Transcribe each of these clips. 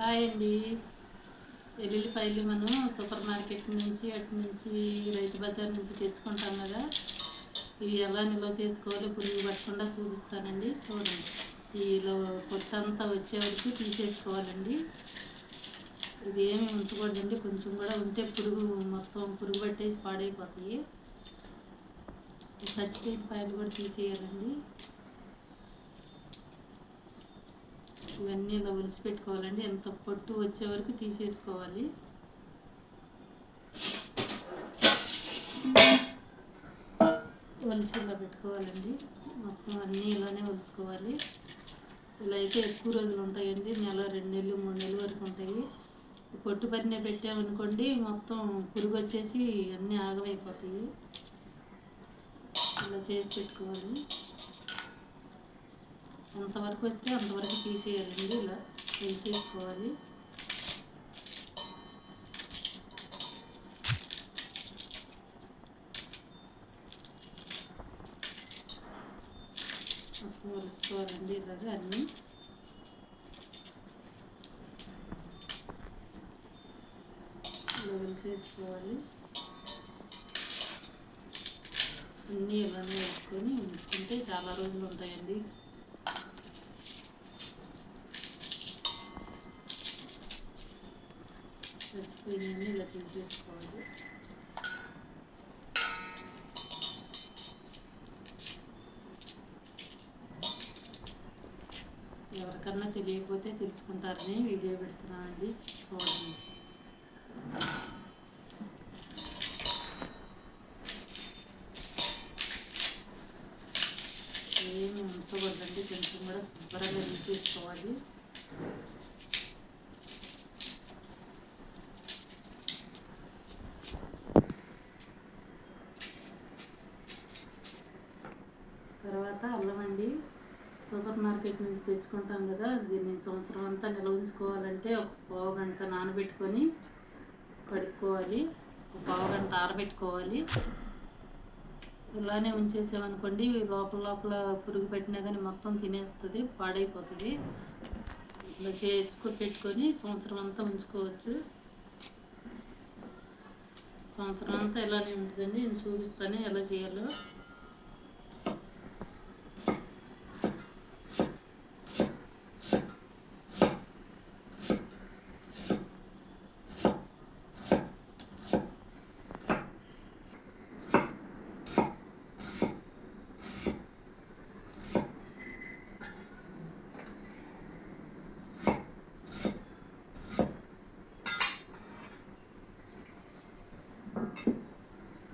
Hi అండి. ఎల్లుల్లిపాయలు మనం సూపర్ మార్కెట్ నుంచి అటు నుంచి రైతు బజార్ నుంచి తెచ్చుకుంటాం కదా. ఇవి ఎలా నిల్వ చేసుకోవాలో పురుగు పట్టకుండా చూపిస్తానండి. చూడండి. ఈలో పొట్టంతా వచ్చే వరకు తీసేసుకోవాలండి. ఇది ఏమి ఉంచకూడదండి. కొంచెం కూడా ఉంటే పురుగు మొత్తం పురుగు పట్టేసి పాడైపోతాయి. ఈ చచ్చిపోయిన పాయలు కూడా తీసేయాలండి. ఇవన్నీ ఇలా ఒలిసి పెట్టుకోవాలండి ఎంత పొట్టు వచ్చే వరకు తీసేసుకోవాలి. ఒలిచి ఇలా పెట్టుకోవాలండి. మొత్తం అన్నీ ఇలానే ఒలుసుకోవాలి ఇలా అయితే ఎక్కువ రోజులు ఉంటాయండి. నెల రెండు నెలలు మూడు నెలల వరకు ఉంటాయి. పొట్టు పట్టిన పెట్టామనుకోండి మొత్తం పురుగు వచ్చేసి అన్నీ ఆగమైపోతాయి. ఇలా చేసి పెట్టుకోవాలి. ఎంతవరకు వస్తే అంతవరకు తీసేయాలండి ఇలా తీసేసుకోవాలి మొత్తం వలుసుకోవాలండి ఇలాగా అన్నీ. ఇలా వలిసేసుకోవాలి అన్నీ ఇలానే వేసుకొని ఉంచుకుంటే చాలా రోజులు ఉంటాయండి. చచ్చిపోయినవి ఇలా తీసేసుకోవాలి ఎవరికన్నా తెలియకపోతే తెలుసుకుంటారని వీడియో పెడుతున్నానండి చూడండి. ఏమి ఉంచకూడదండి కొంచెం కూడా శుభ్రంగా తీసుకోవాలి బయట నుంచి తెచ్చుకుంటాం కదా దీన్ని సంవత్సరం అంతా నిల్వ ఉంచుకోవాలంటే ఒక పావు గంట నానబెట్టుకొని కడుక్కోవాలి. ఒక పావు గంట ఆరబెట్టుకోవాలి. ఇలానే ఉంచేసామనుకోండి లోపల లోపల పురుగు పెట్టినా కానీ మొత్తం తినేస్తుంది పాడైపోతుంది. ఇలా చేసుకు పెట్టుకొని సంవత్సరం అంతా ఉంచుకోవచ్చు. సంవత్సరం అంతా ఇలానే ఉంటుందండి. నేను చూపిస్తాను ఎలా చేయాలో.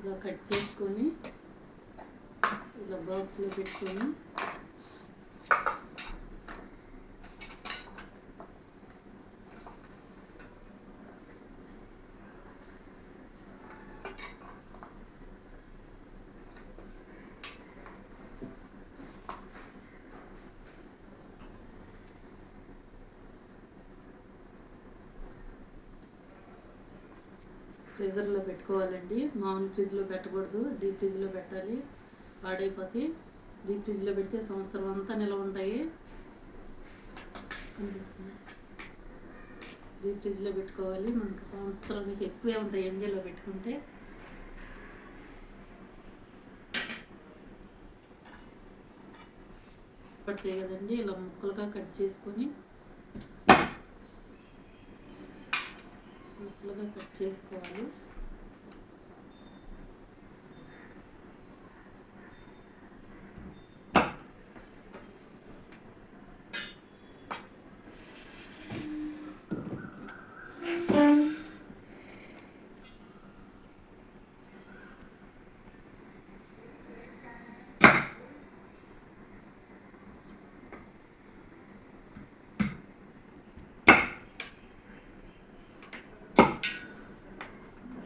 ఇలా కట్ చేసుకొని ఇలా బాక్స్లో పెట్టుకొని ఫ్రీజర్లో పెట్టుకోవాలండి. మామూలు ఫ్రిడ్జ్లో పెట్టకూడదు. డీప్ ఫ్రిడ్జ్లో పెట్టాలి. పాడైపోతే డీప్ ఫ్రిడ్జ్లో పెడితే సంవత్సరం అంతా నిల్వ ఉంటాయి. కనిపిస్తుంది. డీప్ ఫ్రిడ్జ్లో పెట్టుకోవాలి. మనకి సంవత్సరానికి ఎక్కువే ఉంటాయి ఎండలో పెట్టుకుంటే. పట్టే కదండి. ఇలా ముక్కలుగా కట్ చేసుకొని ముక్కలుగా కట్ చేసుకోవాలి.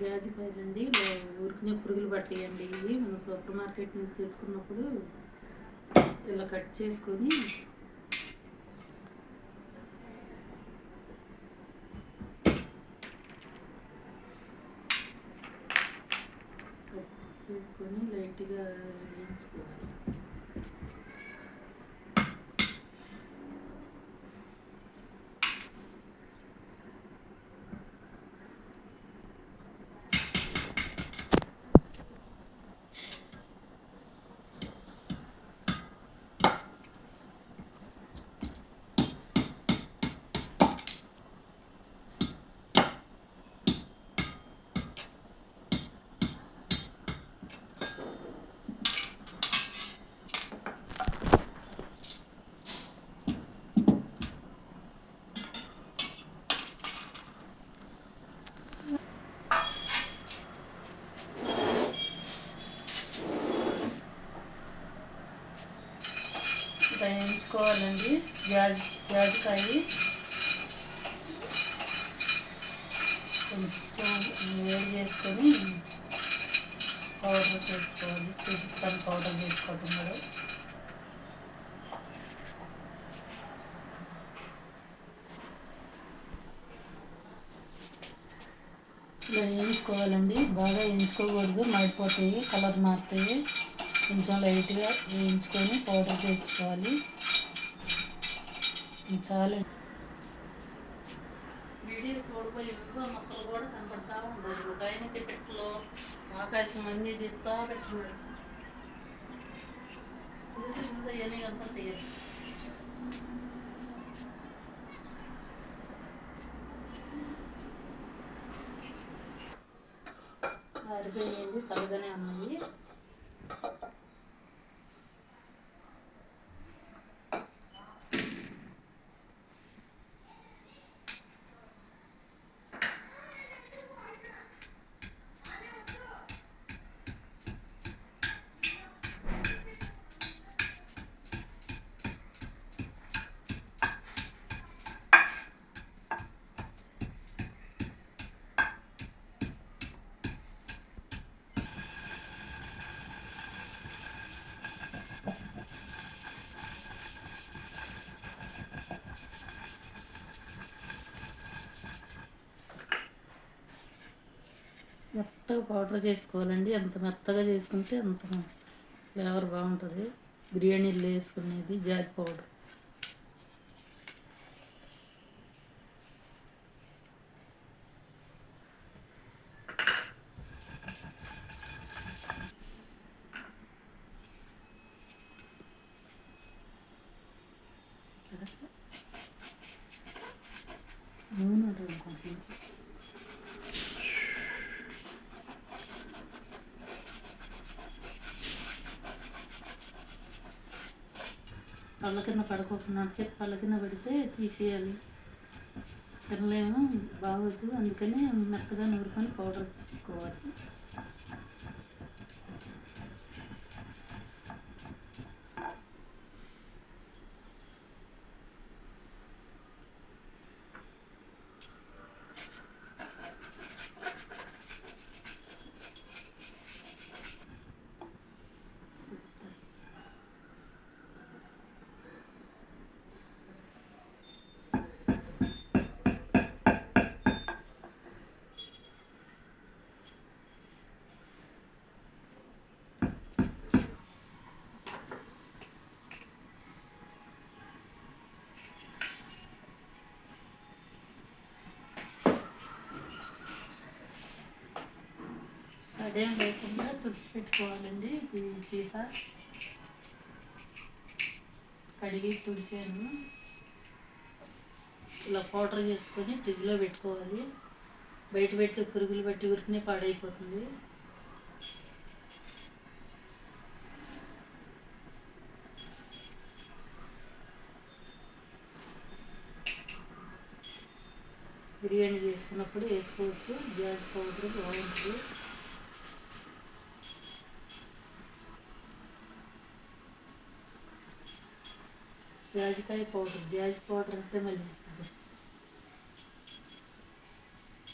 జాజికాయలు అండి ఇలా పురుగులు పట్టేయండి. ఇవి మనం సూపర్ మార్కెట్ నుంచి తెచ్చుకున్నప్పుడు ఇలా కట్ చేసుకొని కట్ చేసుకొని లైట్గా వేయించుకోవాలి. వేయించుకోవాలండి జాజి జాజికాయ కొంచెం వేడి చేసుకొని పౌడర్ చేసుకోవాలి. చూపిస్తాను పౌడర్ చేసుకోవటం కూడా. ఇలా వేయించుకోవాలండి. బాగా వేయించుకోకూడదు. మాడిపోతాయి కలర్ మారుతాయి. కొంచెం లైట్గా వేయించుకొని పౌడర్ చేసుకోవాలి. చాలు వీడియో చూడబోయే ఎక్కువ మొక్కలు కూడా కనపడతా ఉండదు ఒక ఆయన పెట్టలో ఆకాశం అన్ని తిప్పుతా పెట్టుకున్నాడు చూసి ముందు అవన్నీ కనపడతాయి? ఆరిపోయింది సరిగానే ఉన్నాయి మెత్తగా పౌడర్ చేసుకోవాలండి. ఎంత మెత్తగా చేసుకుంటే అంత ఫ్లేవర్ బాగుంటుంది. బిర్యానీలో వేసుకునేది జాతి పౌడర్ నూనె అనుకుంటున్నాను పళ్ళ కింద పడుకోకుండా చెప్పి పళ్ళ కింద పడితే తీసేయాలి. తినలేము బాగోదు. అందుకని మెత్తగా నూరుకొని పౌడర్ తీసుకోవాలి అదేం లేకుండా తుడిచి పెట్టుకోవాలండి ఇది సీసా కడిగి తుడిచాను ఇలా పౌడర్ చేసుకొని ఫ్రిడ్జ్లో పెట్టుకోవాలి బయట పెడితే పురుగులు బట్టి ఉరికినే పాడైపోతుంది బిర్యానీ చేసుకున్నప్పుడు వేసుకోవచ్చు. గ్యాస్ పౌడర్ బాగుంటుంది జాజికాయ పౌడర్ జాజి పౌడర్ అంటే మళ్ళీ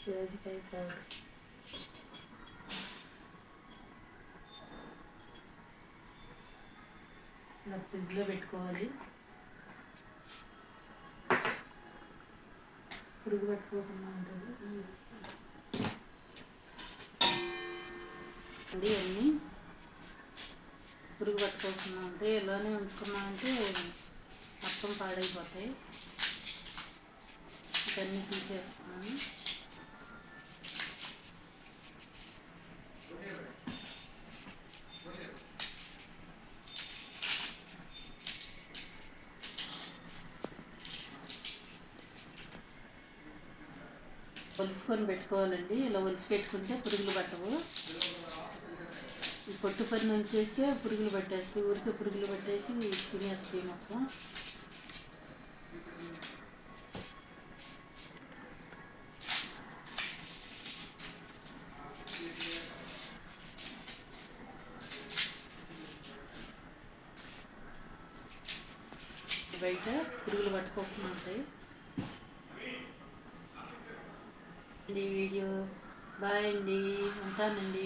జాజికాయ పౌడర్ ఇలా ఫ్రిడ్జ్లో పెట్టుకోవాలి పురుగు పట్టుకోకుండా ఉంటుంది అండి అన్నీ పురుగు పట్టుకోకుండా ఉంటే ఇలానే ఉంచుకున్నామంటే మొత్తం పాడైపోతాయి. ఇవన్నీ తీసేస్తున్నాను ఒలుసుకొని పెట్టుకోవాలండి. ఇలా ఒలిసి పెట్టుకుంటే పురుగులు పట్టవు. పొట్టు పని నుంచి చేస్తే పురుగులు పట్టేస్తాయి. ఊరికే పురుగులు పట్టేసి తినేస్తాయి మొత్తం. బయట పురుగులు పట్టుకోకుండా ఉంటాయి. ఈ వీడియో బాయ్ అండి ఉంటానండి.